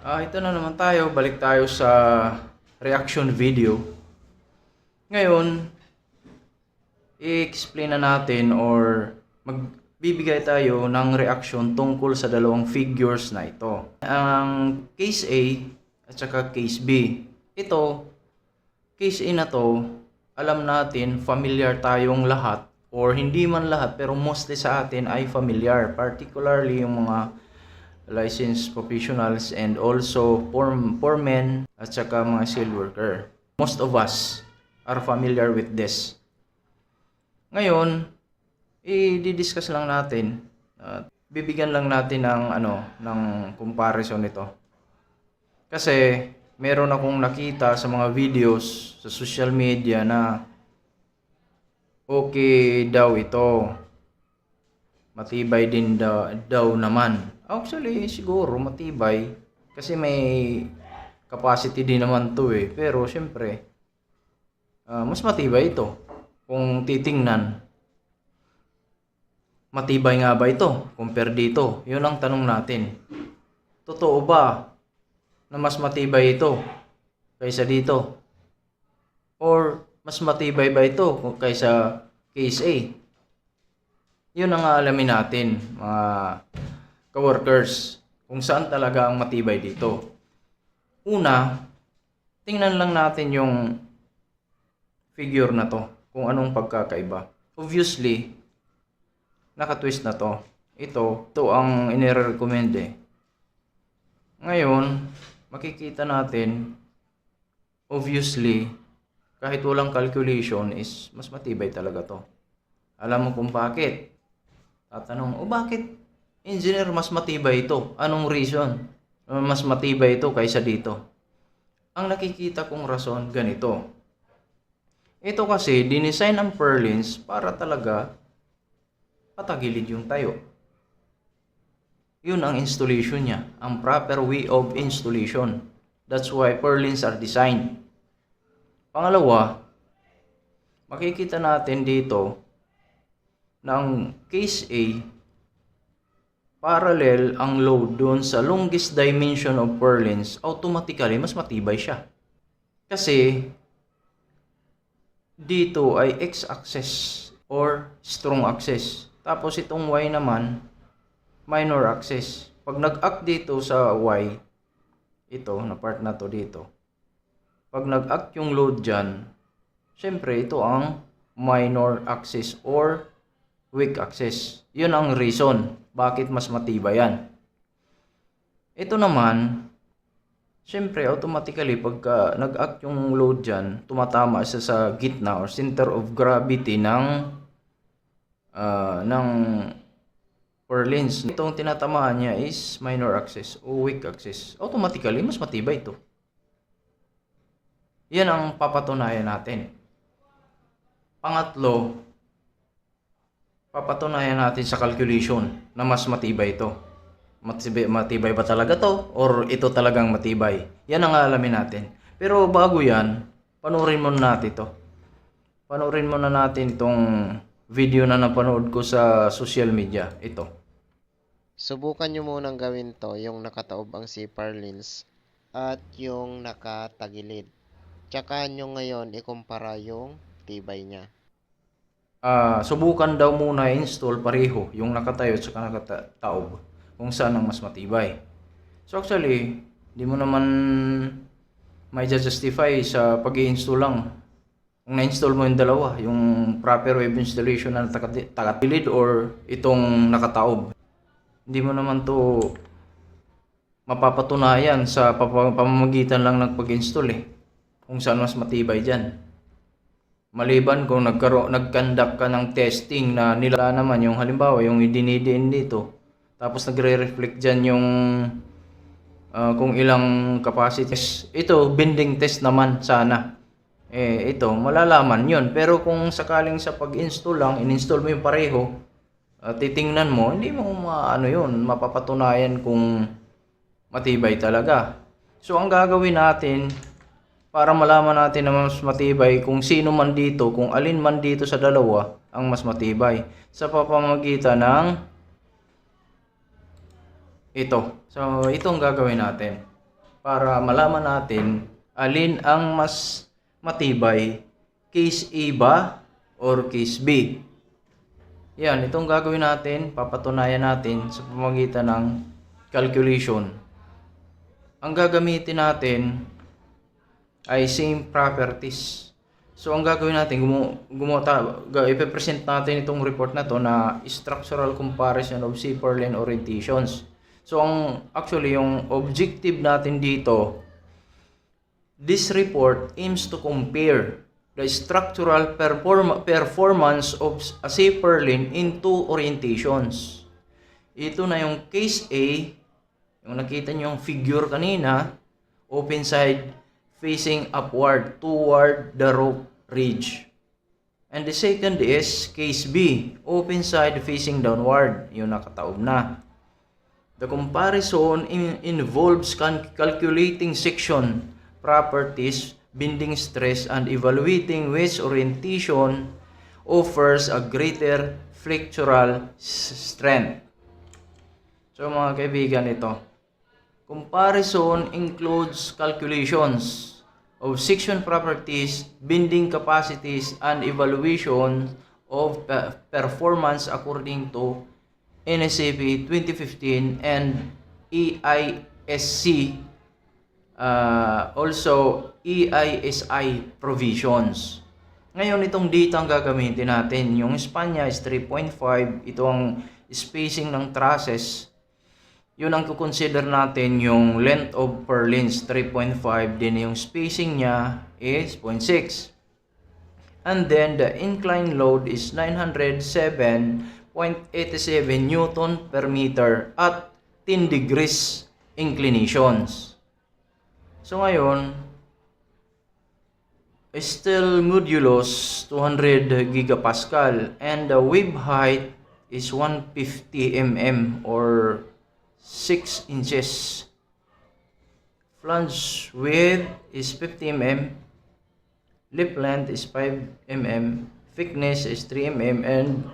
Ah, ito na naman tayo. Balik tayo sa reaction video. Ngayon, i-explain na natin or magbibigay tayo ng reaction tungkol sa dalawang figures na ito. Ang case A at saka case B. Ito, case A na to, alam natin, familiar tayong lahat or hindi man lahat pero mostly sa atin ay familiar. Particularly yung mga licensed professionals and also for, for men at saka mga skilled worker. Most of us are familiar with this. Ngayon, i-discuss lang natin at bibigyan lang natin ng ano ng comparison nito. Kasi meron akong nakita sa mga videos sa social media na okay daw ito. Matibay din daw, daw naman. Actually, siguro matibay. Kasi may capacity din naman to eh. Pero syempre, ah, mas matibay ito. Kung titingnan, matibay nga ba ito compare dito? Yun ang tanong natin. Totoo ba na mas matibay ito kaysa dito? Or mas matibay ba ito kaysa case A? Yun ang aalamin natin, mga coworkers, kung saan talaga ang matibay dito. Una, tingnan lang natin yung figure na to, kung anong pagkakaiba. Obviously, naka-twist na to. Ito, ito ang inire-recommend eh. Ngayon, makikita natin, obviously, kahit walang calculation is mas matibay talaga to. Alam mo kung bakit? Tatanong, o bakit engineer mas matibay ito? Anong reason? Uh, Mas matibay ito kaysa dito. Ang nakikita kong rason ganito. Ito kasi, dinesign ang purlins para talaga patagilid yung tayo. Yun ang installation niya. Ang proper way of installation. That's why purlins are designed. Pangalawa, makikita natin dito na case A parallel ang load doon sa longest dimension of purlins, automatically mas matibay siya. Kasi dito ay x-axis or strong axis. Tapos itong y naman, minor axis. Pag nag-act dito sa y, ito, na part na to dito, pag nag-act yung load dyan, syempre ito ang minor axis or weak axis. Yun ang reason bakit mas matibay yan. Ito naman, syempre automatically pagka nag-act yung load dyan, tumatama siya sa gitna or center of gravity ng ah, ng purlins. Itong tinatamaan niya is minor axis o weak axis. Automatically, mas matibay ito. Yan ang papatunayan natin. Pangatlo, papatunayan natin sa calculation na mas matibay ito. Matibay, matibay ba talaga to? Or ito talagang matibay? Yan ang alamin natin. Pero bago yan, panoorin muna natin to. Panoorin muna natin itong video na napanood ko sa social media. Ito. Subukan nyo munang gawin to, yung nakataob ang CPR lens at yung nakatagilid. Tsaka nyo ngayon ikumpara yung tibay niya. Ah, subukan daw muna install pareho, yung nakatayo at saka nakataob, kung saan ang mas matibay. So actually, di mo naman may justify sa pag install lang. Kung na-install mo yung dalawa, yung proper web installation na takati- takatilid or itong nakataob. Hindi mo naman to mapapatunayan sa pamamagitan lang ng pag-install eh. Kung saan mas matibay dyan. Maliban kung nagkaro nag-conduct ka ng testing na nila naman yung halimbawa yung idinidiin dito. Tapos nagre-reflect dyan yung ah, kung ilang capacities. Ito, bending test naman sana. Eh, ito, malalaman yun. Pero kung sakaling sa pag-install lang, in-install mo yung pareho, at titingnan mo, hindi mo maano yun, mapapatunayan kung matibay talaga. So, ang gagawin natin, para malaman natin na mas matibay kung sino man dito, kung alin man dito sa dalawa ang mas matibay sa papamagitan ng ito. So, ito ang gagawin natin. para malaman natin alin ang mas matibay, case A ba or case B. Yan, itong gagawin natin, papatunayan natin sa pamamagitan ng calculation. Ang gagamitin natin ay same properties. So, ang gagawin natin, gumawa ga- ipipresent natin itong report na to na structural comparison of zipper lane orientations. So, ang actually, yung objective natin dito, this report aims to compare the structural perform- performance of a zipper lane in two orientations. Ito na yung case A, yung nakita nyo yung figure kanina, open side facing upward toward the rope ridge. And the second is case B, open side facing downward, yung nakataob na. The comparison in- involves can- calculating section properties, bending stress, and evaluating which orientation offers a greater flexural strength. So mga kaibigan, ito. Comparison includes calculations of section properties, bending capacities, and evaluation of pe- performance according to NSAP 2015 and EISC uh, also EISI provisions. Ngayon, itong data ang gagamitin natin. Yung Espanya is 3.5. Ito ang spacing ng trusses. Yun ang kukonsider natin yung length of per lens 3.5. Then yung spacing niya is 0.6. And then the incline load is 907.87 Newton per meter at 10 degrees inclinations. So ngayon, still modulus 200 gigapascal and the wave height is 150 mm or 6 inches. Flange width is 50 mm, lip length is 5 mm, thickness is 3 mm, and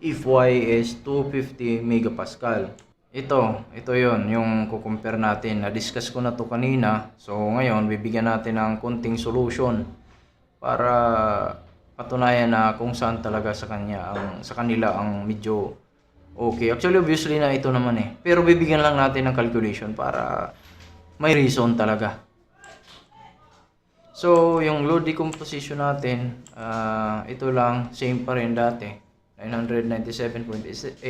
Fy is 250 megapascal. Ito, ito yon yung kukumpare natin. Na-discuss ko na to kanina. So, ngayon, bibigyan natin ng kunting solution para patunayan na kung saan talaga sa kanya ang sa kanila ang medyo okay. Actually, obviously na ito naman eh. Pero bibigyan lang natin ng calculation para may reason talaga. So, yung load decomposition natin, ah, ito lang, same pa rin dati. 997.87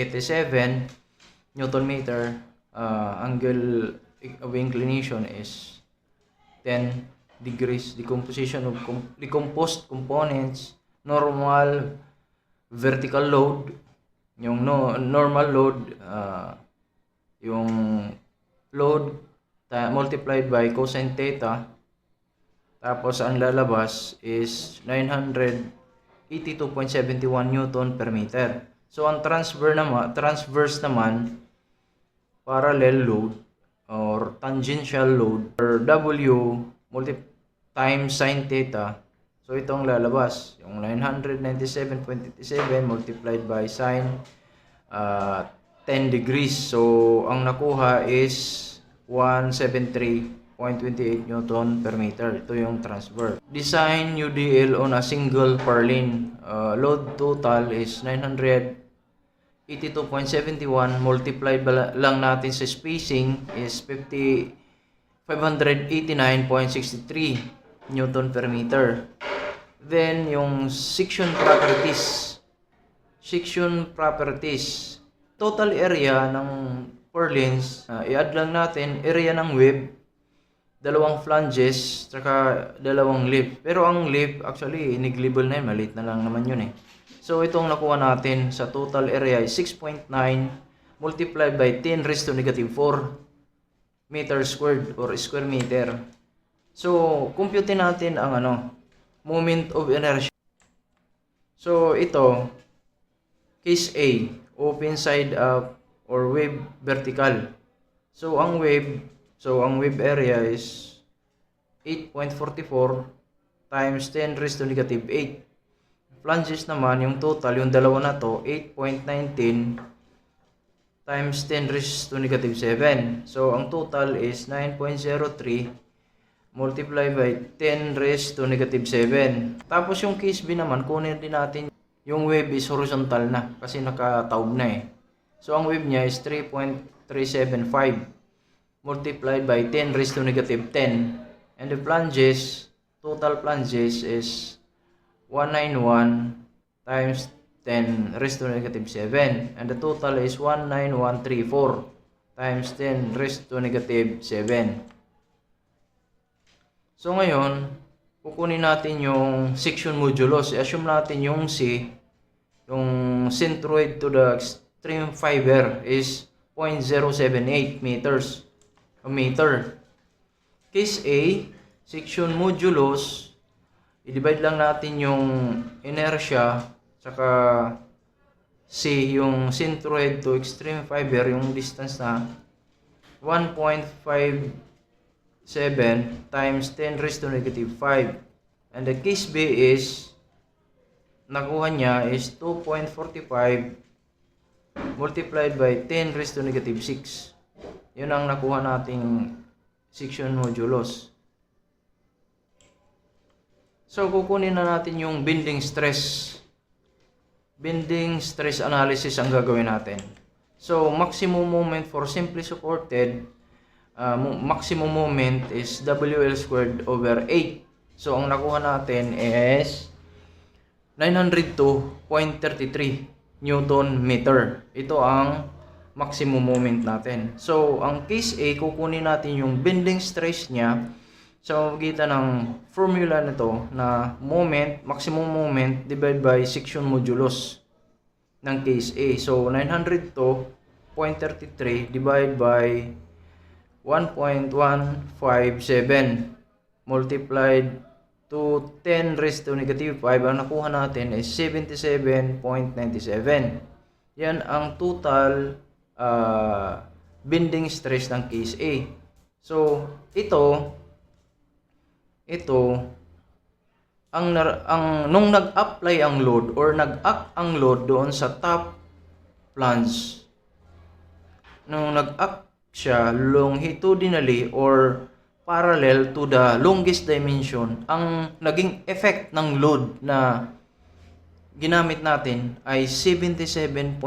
Newton meter. ah, angle of inclination is 10 degrees. Decomposition of com- decomposed components. Normal vertical load. Yung no, normal load, ah, yung load multiplied by cosine theta tapos ang lalabas is 982.71 Newton per meter. So ang transfer naman, transverse naman parallel load or tangential load or W multi times sin theta. So itong lalabas, yung 997.87 multiplied by sin uh, 10 degrees. So ang nakuha is 173.28 Newton per meter. Ito yung transfer. Design UDL on a single purlin. Uh, load total is 982.71 multiplied ba- lang natin sa spacing is 50 589.63 Newton per meter. Then yung section properties. Section properties. Total area ng purlins, uh, i-add lang natin area ng web, dalawang flanges, tsaka dalawang lip. Pero ang lip, actually, negligible na yun. Maliit na lang naman yun eh. So, itong nakuha natin sa total area is 6.9 multiplied by 10 raised to negative 4 meter squared or square meter. So, compute natin ang ano, moment of inertia. So, ito, case A, open side up or wave vertical. So, ang wave, so ang wave area is 8.44 times 10 raised to negative 8. Flanges naman, yung total, yung dalawa na to, 8.19 times 10 raised to negative 7. So, ang total is 9.03 multiply by 10 raised to negative 7. Tapos yung case B naman, kunin din natin yung wave is horizontal na kasi nakataob na eh. So, ang wave niya is 3.375 multiplied by 10 raised to negative 10. And the plunges, total plunges is 191 times 10 raised to negative 7. And the total is 19134 times 10 raised to negative 7. So ngayon, kukunin natin yung section modulus. I-assume natin yung C, yung centroid to the extreme fiber is 0.078 meters a meter. Case A, section modulus, i-divide lang natin yung inertia saka C, yung centroid to extreme fiber, yung distance na 1.57 times 10 raised to negative 5. And the case B is, nakuha niya is 2.45 multiplied by 10 raised to negative 6. Yun ang nakuha nating section modulus. So, kukunin na natin yung bending stress. Bending stress analysis ang gagawin natin. So, maximum moment for simply supported, mo- maximum moment is WL squared over 8. So, ang nakuha natin is 902.33 Newton meter. Ito ang maximum moment natin. So, ang case A, kukunin natin yung bending stress niya sa magitan ng formula nito na moment, maximum moment divided by section modulus ng case A. So, 902.33 divided by 1.157 multiplied to 10 raised to negative 5, ang nakuha natin is 77.97. Yan ang total uh, bending stress ng case A. So, ito, ito, ang, ang nung nag-apply ang load or nag-act ang load doon sa top plunge, nung nag-act siya longitudinally or parallel to the longest dimension, ang naging effect ng load na ginamit natin ay 77.97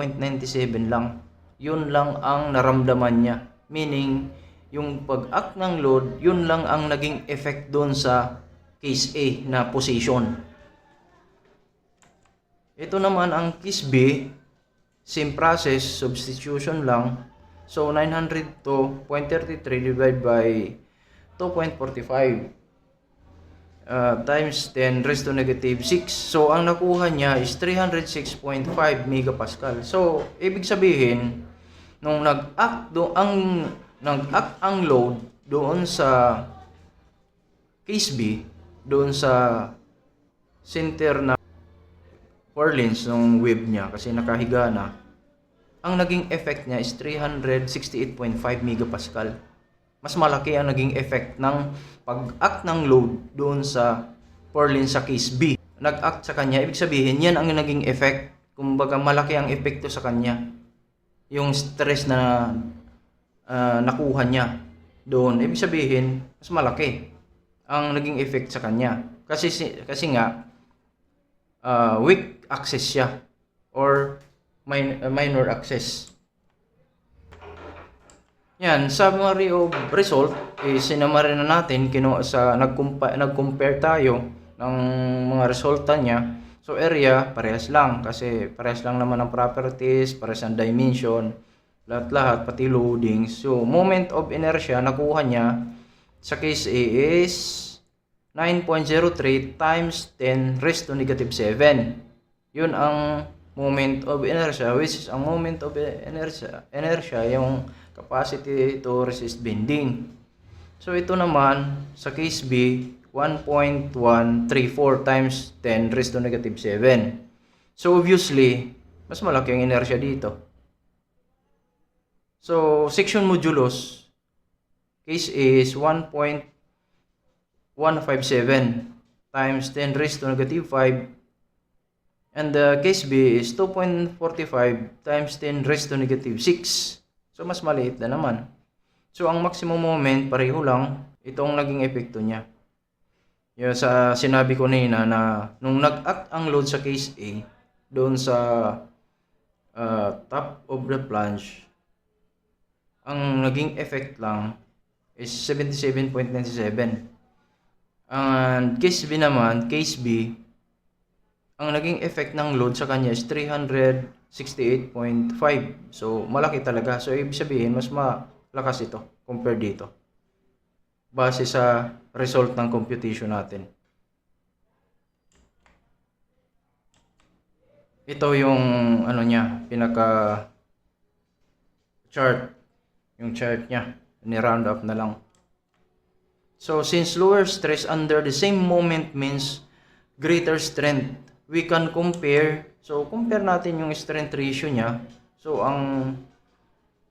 lang. Yun lang ang naramdaman niya. Meaning, yung pag-act ng load, yun lang ang naging effect doon sa case A na position. Ito naman ang case B, same process, substitution lang. So, 902.33 divided by 2.45 uh, times 10 raised to negative 6. So, ang nakuha niya is 306.5 megapascal. So, ibig sabihin, nung nag-act do ang nag-act ang load doon sa case B, doon sa center na Orleans ng wave niya kasi nakahiga na, ang naging effect niya is 368.5 megapascal. Mas malaki ang naging effect ng pag-act ng load doon sa Porlin sa case B. Nag-act sa kanya, ibig sabihin, yan ang naging effect. Kumbaga, malaki ang epekto sa kanya. Yung stress na ah, nakuha niya doon, ibig sabihin, mas malaki ang naging effect sa kanya. Kasi, si- kasi nga, ah, weak access siya or min- minor access. Yan, summary of result is sinamari na natin kino sa nagcompa- nag-compare tayo ng mga resulta niya. So area parehas lang kasi parehas lang naman ang properties, parehas ang dimension, lahat-lahat pati loading. So moment of inertia nakuha niya sa case A is 9.03 times 10 raised to negative 7. Yun ang moment of inertia which is ang moment of inertia, inertia yung capacity to resist bending. So ito naman sa case B 1.134 times 10 raised to negative 7. So obviously, mas malaki ang inertia dito. So section modulus case A is 1.157 times 10 raised to negative 5 And the case B is 2.45 times 10 raised to negative 6. So, mas maliit na naman. So, ang maximum moment, pareho lang. Ito ang naging epekto niya. Yung sa sinabi ko nina na nung nag-act ang load sa case A, doon sa uh, top of the plunge, ang naging effect lang is 77.97. And case B naman, case B, ang naging effect ng load sa kanya is 368.5. So, malaki talaga. So, ibig sabihin, mas malakas ito compare dito. Base sa result ng computation natin. Ito yung ano niya, pinaka chart. Yung chart niya. Ni-round up na lang. So, since lower stress under the same moment means greater strength, we can compare. So, compare natin yung strength ratio niya. So, ang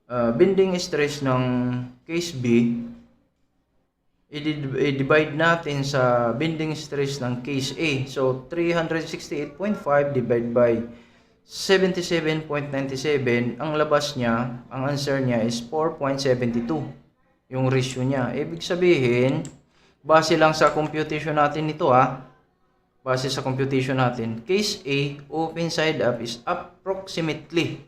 uh, bending stress ng case B, i-di- i-divide natin sa bending stress ng case A. So, 368.5 divided by 77.97, ang labas niya, ang answer niya is 4.72 yung ratio niya. Ibig sabihin, base lang sa computation natin nito ah, base sa computation natin, case A, open side up is approximately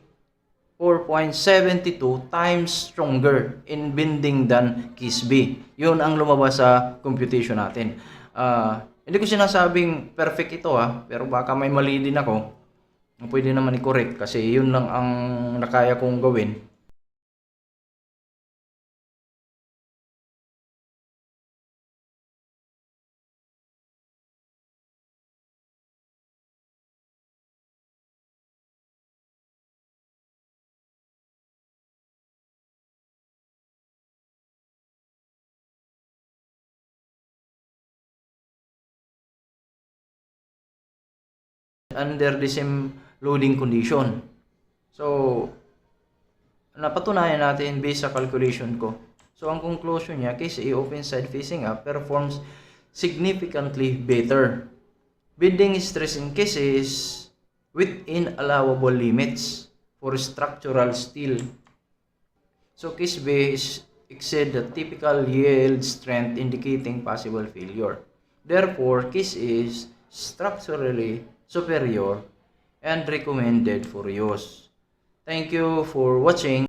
4.72 times stronger in bending than case B. Yun ang lumabas sa computation natin. Ah, hindi ko sinasabing perfect ito ha, pero baka may mali din ako. Pwede naman i-correct kasi yun lang ang nakaya kong gawin. Under the same loading condition. So, napatunayan natin based sa calculation ko. So, ang conclusion niya, case A open side facing up performs significantly better. Bending stress in case is within allowable limits for structural steel. So, case B is exceed the typical yield strength indicating possible failure. Therefore, case A is structurally superior and recommended for use. Thank you for watching.